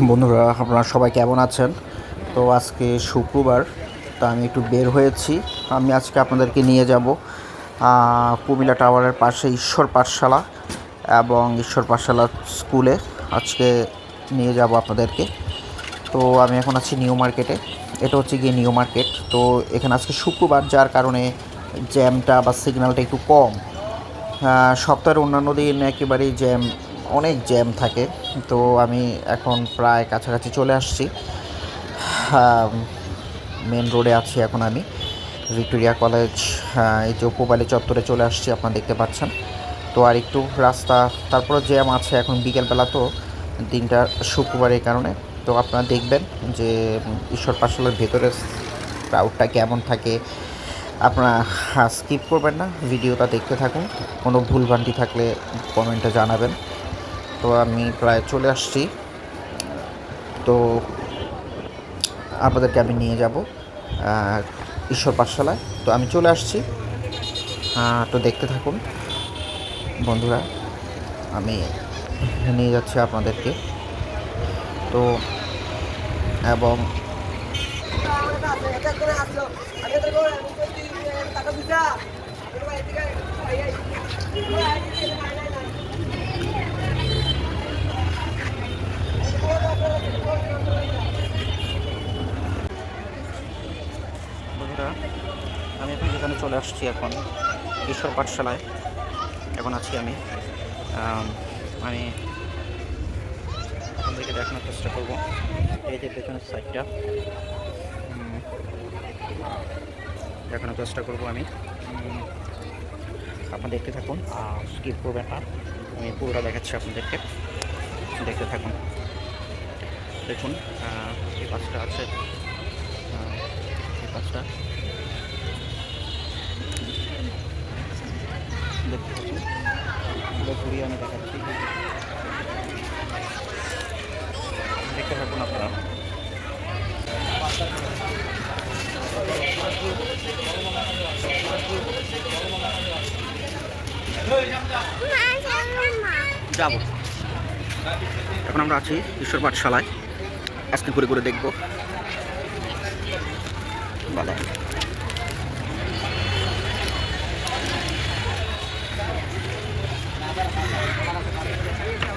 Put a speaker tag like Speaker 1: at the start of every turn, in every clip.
Speaker 1: বন্ধুরা, আপনারা সবাই কেমন আছেন? তো আজকে শুক্রবার, তা আমি একটু বের হয়েছি। আমি আজকে আপনাদেরকে নিয়ে যাব কুমিল্লা টাওয়ারের পাশে ঈশ্বর পাঠশালা এবং ঈশ্বর পাঠশালা স্কুলে। আজকে নিয়ে যাব আপনাদেরকে। তো আমি এখন আছি নিউ মার্কেটে। এটা হচ্ছে গিয়ে নিউ মার্কেট। তো এখানে আজকে শুক্রবার, যার কারণে জ্যামটা বা সিগন্যালটা একটু কম। সপ্তাহের অন্যান্য দিন একেবারেই জ্যাম অনেক জ্যাম থাকে, তো আমি এখন প্রায় কাছাকাছি চলে আসছি। মেন রোডে আছি এখন আমি, ভিক্টোরিয়া কলেজ এই যে উপবালি চত্বরে চলে আসছি, আপনারা দেখতে পাচ্ছেন। তো আর একটু রাস্তা তারপরে জ্যাম আছে এখন বিকেলবেলা তো, দিনটা শুক্রবারের কারণে। তো আপনারা দেখবেন যে, ঈশ্বর পাঠশালার ভেতরে ক্রাউডটা কেমন থাকে। আপনারা স্কিপ করবেন না, ভিডিওটা দেখতে থাকুন। কোনো ভুলভ্রান্তি থাকলে কমেন্টে জানাবেন। তো আমি প্রায় চলে আসছি। তো আপনাদেরকে আমি নিয়ে যাব ঈশ্বর পাঠশালায়। তো আমি চলে আসছি। তো দেখতে থাকুন, বন্ধুরা, আমি নিয়ে যাচ্ছি আপনাদেরকে। তো এবং বন্ধুরা আমি এখন যেখানে চলে আসছি এখন ঈশ্বর পাঠশালায়। এখন আছি আমি। আম, আপনাদেরকে দেখানোর চেষ্টা করব। এই যে পেছনের সাইডটা দেখানোর চেষ্টা করব আমি। আপনারা দেখতে থাকুন। স্কিপ করবেন না। আমি পুরোটা দেখাচ্ছি আপনাদেরকে। দেখতে থাকুন। দেখুন এই পাঁচটা আছে। এই পাঁচটা দেখতে এগুলো ঘুরিয়ে আমি দেখাচ্ছি দেখতে থাকুন আপনারা যাব। এখন আমরা আছি ঈশ্বর পাঠশালায়। আজকে ঘুরে ঘুরে দেখব।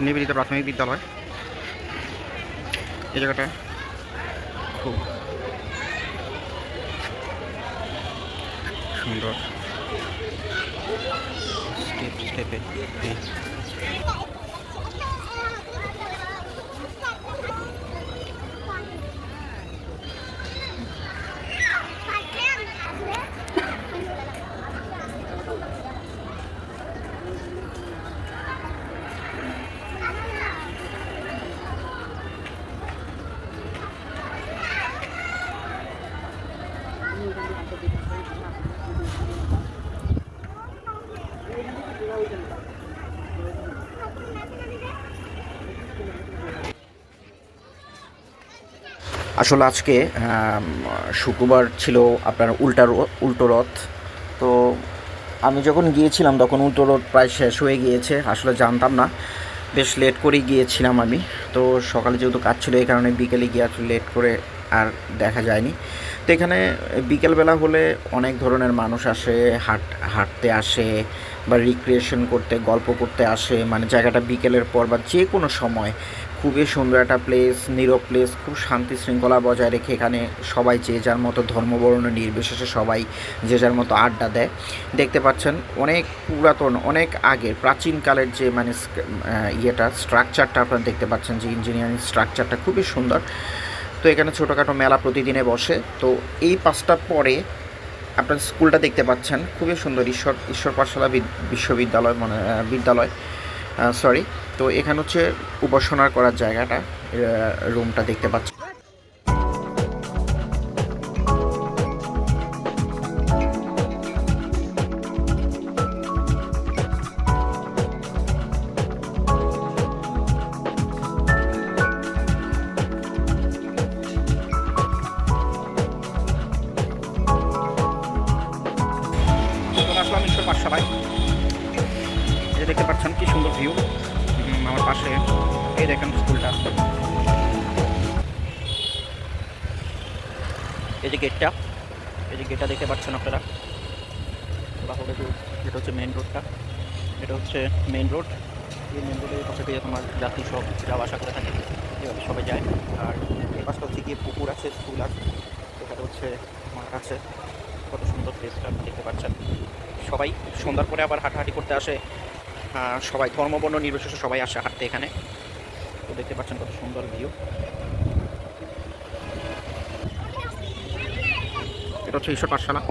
Speaker 1: নিবেদিত প্রাথমিক বিদ্যালয়। এই জায়গাটা খুব সুন্দর। স্টেপ স্টেপে। আসলে আজকে শুক্রবার ছিল আপনার উল্টা র- উল্টো রথ। তো আমি যখন গিয়েছিলাম, তখন উল্টো রথ প্রায় শেষ হয়ে গিয়েছে, আসলে জানতাম না। বেশ লেট করেই গিয়েছিলাম আমি। তো সকালে যেহেতু কাজ ছিল, এই কারণে বিকেলে গিয়ে লেট করে আর দেখা যায়নি। তো এখানে বিকেলবেলা হলে অনেক ধরনের মানুষ আসে, হাট, হাঁটতে আসে বা রিক্রিয়েশন করতে, গল্প করতে আসে। মানে জায়গাটা বিকেলের পর বা যে কোনো সময় খুবই সুন্দর একটা প্লেস নীরব প্লেস খুব শান্তি শৃঙ্খলা বজায় রেখে এখানে সবাই যে যার মতো ধর্মবর্ণ নির্বিশেষে সবাই যে যার মতো আড্ডা দেয়। দেখতে পাচ্ছেন অনেক পুরাতন, অনেক আগের প্রাচীনকালের যে মানে ইয়েটা স্ট্রাকচারটা আপনারা দেখতে পাচ্ছেন যে ইঞ্জিনিয়ারিং স্ট্রাকচারটা খুবই সুন্দর। তো এখানে ছোটোখাটো মেলা প্রতিদিনে বসে। তো এই পাঁচটা পরে আপনার স্কুলটা দেখতে পাচ্ছেন। খুবই সুন্দর ঈশ্বর ঈশ্বর পাঠশালা বিদ- বিশ্ববিদ্যালয় মানে বিদ্যালয় সরি তো এখানে হচ্ছে উপাসনার করার জায়গাটা রুমটা দেখতে পাচ্ছেন। এই যে দেখতে পাচ্ছেন কি সুন্দর ভিউ আমার পাশে এই দেখেন স্কুলটা। এই যে গেটটা এই যে গেটটা দেখতে পাচ্ছেন আপনারা। বাহুরে যেটা হচ্ছে মেন রোডটা এটা হচ্ছে মেন রোড এই মেন রোডের পাশে দিয়ে তোমার যাত্রী সব যাওয়া আসা করে থাকে। এভাবে সবাই যায়। আর এই পাশটা হচ্ছে গিয়ে পুকুর আছে, স্কুল আছে। এখানে হচ্ছে মাঠ আছে। কত সুন্দর প্লেসটা আপনি দেখতে পাচ্ছেন। সবাই সন্ধ্যার পরে আবার হাঁটাহাঁটি করতে আসে। সবাই ধর্মবর্ণ নির্বিশেষে সবাই আসে হাঁটতে এখানে। তো দেখতে পাচ্ছেন কত সুন্দর ভিউ। এটা হচ্ছে ঈশ্বর পাঠশালা।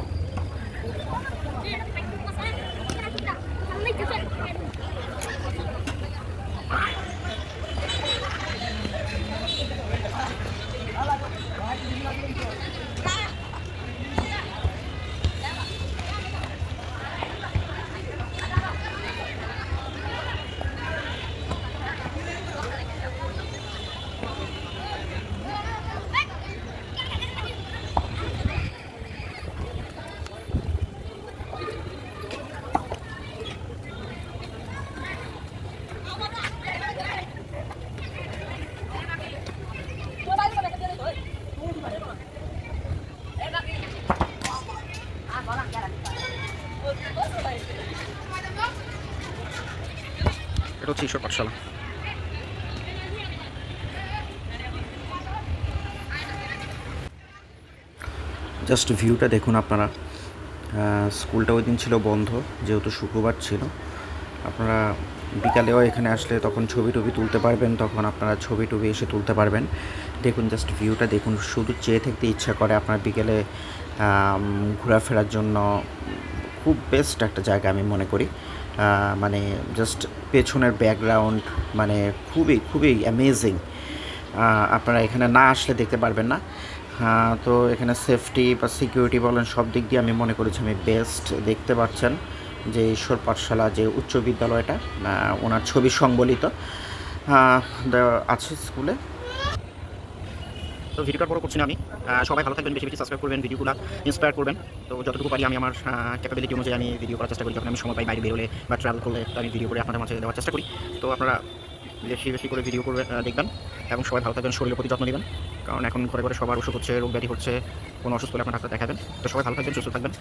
Speaker 1: হচ্ছে ঈশ্বর পাঠশালা। জাস্ট ভিউটা দেখুন আপনারা। স্কুলটা ওই দিন ছিল বন্ধ, যেহেতু শুক্রবার ছিল। আপনারা বিকালেও এখানে আসলে তখন ছবি টবি তুলতে পারবেন, তখন আপনারা ছবি টবি এসে তুলতে পারবেন। দেখুন জাস্ট ভিউটা দেখুন, শুধু চেয়ে থাকতে ইচ্ছা করে আপনার বিকেলে ঘোরাফেরার জন্য খুব বেস্ট একটা জায়গা আমি মনে করি। মানে জাস্ট পেছনের ব্যাকগ্রাউন্ড মানে খুবই খুবই অ্যামেজিং আপনারা এখানে না আসলে দেখতে পারবেন না। আহ, তো এখানে সেফটি বা সিকিউরিটি বলেন সব দিক দিয়ে আমি মনে করেছি আমি বেস্ট দেখতে পাচ্ছেন যে ঈশ্বর পাঠশালা যে উচ্চ বিদ্যালয়টা ওনার ছবি সংবলিত। আছে স্কুলে তো ভিডিওটা বড় করছি না আমি। সবাই ভালো থাকবেন, বেশি বেশি সাবস্ক্রাইব করবেন ভিডিওগুলো ইন্সপায়ার করবেন। তো যতটুকু পারি আমি আমার ক্যাপাবিলিটি অনুযায়ী আমি ভিডিও করার চেষ্টা করি। যখন আমি সময় পাই বাইরে বেরোলে বা ট্রাভেল করলে, তো আমি ভিডিও করে আপনাদের মাঝে দেওয়ার চেষ্টা করি। তো আপনারা বেশি বেশি করে ভিডিও করবে দেখবেন। এবং সবাই ভালো থাকবেন, শরীরের প্রতি যত্ন নেবেন। কারণ এখন ঘরে ঘরে সবার অসুখ হচ্ছে, রোগ ব্যাধি হচ্ছে, কোনো অসুস্থ হলে আপনার ডাক্তার দেখাবেন। তো সবাই ভালো থাকবেন, সুস্থ থাকবেন।